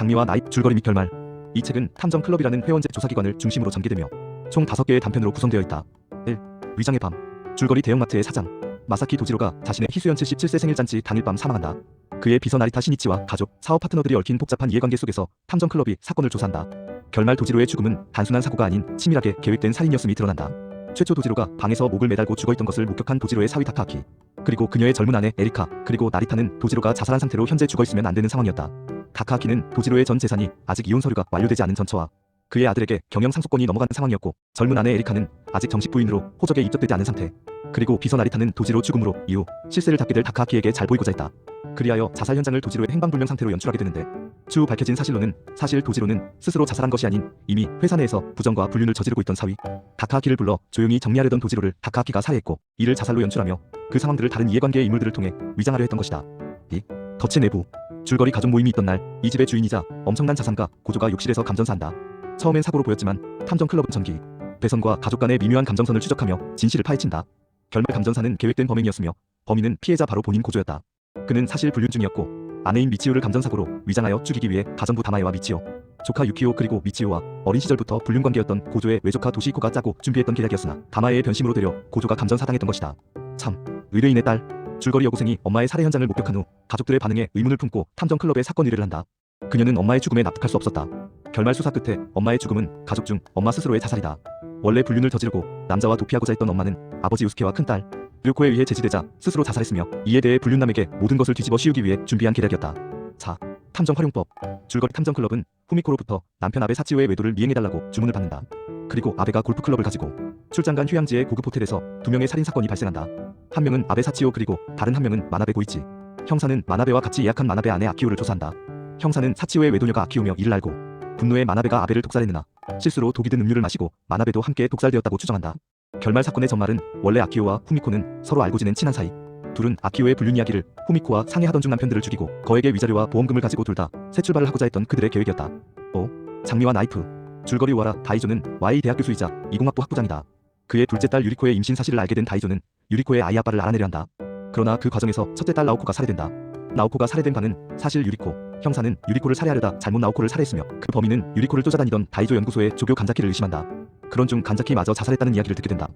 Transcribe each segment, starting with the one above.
장미와 나이 줄거리 및 결말. 이 책은 탐정 클럽이라는 회원제 조사기관을 중심으로 전개되며 총 5개의 단편으로 구성되어 있다. 1. 위장의 밤. 줄거리 대형마트의 사장. 마사키 도지로가 자신의 희수연 77세 생일 잔치 당일 밤 사망한다. 그의 비서 나리타 시니치와 가족, 사업 파트너들이 얽힌 복잡한 이해관계 속에서 탐정 클럽이 사건을 조사한다. 결말 도지로의 죽음은 단순한 사고가 아닌 치밀하게 계획된 살인이었음이 드러난다. 최초 도지로가 방에서 목을 매달고 죽어있던 것을 목격한 도지로의 사위 타카키. 그리고 그녀의 젊은 아내 에리카 그리고 나리타는 도지로가 자살한 상태로 현재 죽어있으면 안 되는 상황이었다 타카키는 도지로의 전 재산이 아직 이혼 서류가 완료되지 않은 전처와 그의 아들에게 경영 상속권이 넘어가는 상황이었고 젊은 아내 에리카는 아직 정식 부인으로 호적에 입적되지 않은 상태 그리고 비서 나리타는 도지로 죽음으로 이후 실세를 닦게 될 타카키에게 잘 보이고자 했다 그리하여 자살 현장을 도지로의 행방불명 상태로 연출하게 되는데 추후 밝혀진 사실로는 사실 도지로는 스스로 자살한 것이 아닌 이미 회사 내에서 부정과 불륜을 저지르고 있던 사위 다카키를 불러 조용히 정리하려던 도지로를 다카키가 살해했고 이를 자살로 연출하며 그 상황들을 다른 이해관계의 인물들을 통해 위장하려 했던 것이다. 이 덫의 내부 줄거리 가족 모임이 있던 날 이 집의 주인이자 엄청난 자산가 고조가 욕실에서 감전사한다. 처음엔 사고로 보였지만 탐정 클럽은 전기 배선과 가족 간의 미묘한 감정선을 추적하며 진실을 파헤친다. 결말 감전사는 계획된 범행이었으며 범인은 피해자 바로 본인 고조였다. 그는 사실 불륜 중이었고 아내인 미치오를 감전사고로 위장하여 죽이기 위해 가정부 다마에와 미치오, 조카 유키오 그리고 미치오와 어린 시절부터 불륜 관계였던 고조의 외조카 도시코가 짜고 준비했던 계략이었으나 다마에의 변심으로 되려 고조가 감전사당했던 것이다. 참, 의뢰인의 딸 줄거리 여고생이 엄마의 살해 현장을 목격한 후 가족들의 반응에 의문을 품고 탐정 클럽에 사건 의뢰를 한다. 그녀는 엄마의 죽음에 납득할 수 없었다. 결말 수사 끝에 엄마의 죽음은 가족 중 엄마 스스로의 자살이다. 원래 불륜을 저지르고 남자와 도피하고자 했던 엄마는 아버지 우스케와 큰딸 류코에 의해 제지되자 스스로 자살했으며 이에 대해 불륜남에게 모든 것을 뒤집어 씌우기 위해 준비한 계략이었다. 자, 탐정 활용법. 줄거리 탐정 클럽은 후미코로부터 남편 아베 사치오의 외도를 미행해달라고 주문을 받는다. 그리고 아베가 골프 클럽을 가지고 출장 간 휴양지의 고급 호텔에서 두 명의 살인 사건이 발생한다. 한 명은 아베 사치오 그리고 다른 한 명은 마나베 고이치. 형사는 마나베와 같이 예약한 마나베 아내 아키오를 조사한다. 형사는 사치오의 외도녀가 아키오며 이를 알고 분노의 마나베가 아베를 독살했으나 실수로 독이 든 음료를 마시고 마나베도 함께 독살되었다고 추정한다. 결말 사건의 전말은 원래 아키오와 후미코는 서로 알고 지낸 친한 사이. 둘은 아키오의 불륜 이야기를 후미코와 상의하던 중 남편들을 죽이고 거액의 위자료와 보험금을 가지고 둘 다 새 출발을 하고자 했던 그들의 계획이었다. 5. 장미와 나이프. 줄거리 와라 다이조는 Y 대학 교수이자 20학부 학부장이다. 그의 둘째 딸 유리코의 임신 사실을 알게 된 다이조는 유리코의 아이 아빠를 알아내려 한다. 그러나 그 과정에서 첫째 딸 나오코가 살해된다. 나오코가 살해된 바는 사실 유리코, 형사는 유리코를 살해하려다 잘못 나오코를 살해했으며 그 범인은 유리코를 쫓아다니던 다이조 연구소의 조교 간자키를 의심한다. 그런 중 간자키 마저 자살했다는 이야기를 듣게 된다.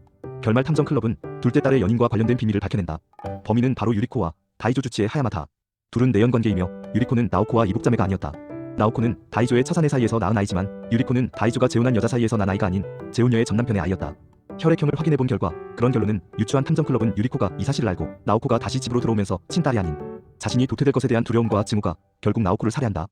결말 탐정 클럽은 둘째 딸의 연인과 관련된 비밀을 밝혀낸다. 범인은 바로 유리코와 다이조 주치의 하야마타. 둘은 내연 관계이며 유리코는 나오코와 이복자매가 아니었다. 나오코는 다이조의 처사내 사이에서 낳은 아이지만 유리코는 다이조가 재혼한 여자 사이에서 난 아이가 아닌 재혼녀의 전남편의 아이였다. 혈액형을 확인해 본 결과 그런 결론은 유추한 탐정 클럽은 유리코가 이 사실을 알고 나오코가 다시 집으로 들어오면서 친딸이 아닌 자신이 도태될 것에 대한 두려움과 증오가 결국 나오코를 살해한다.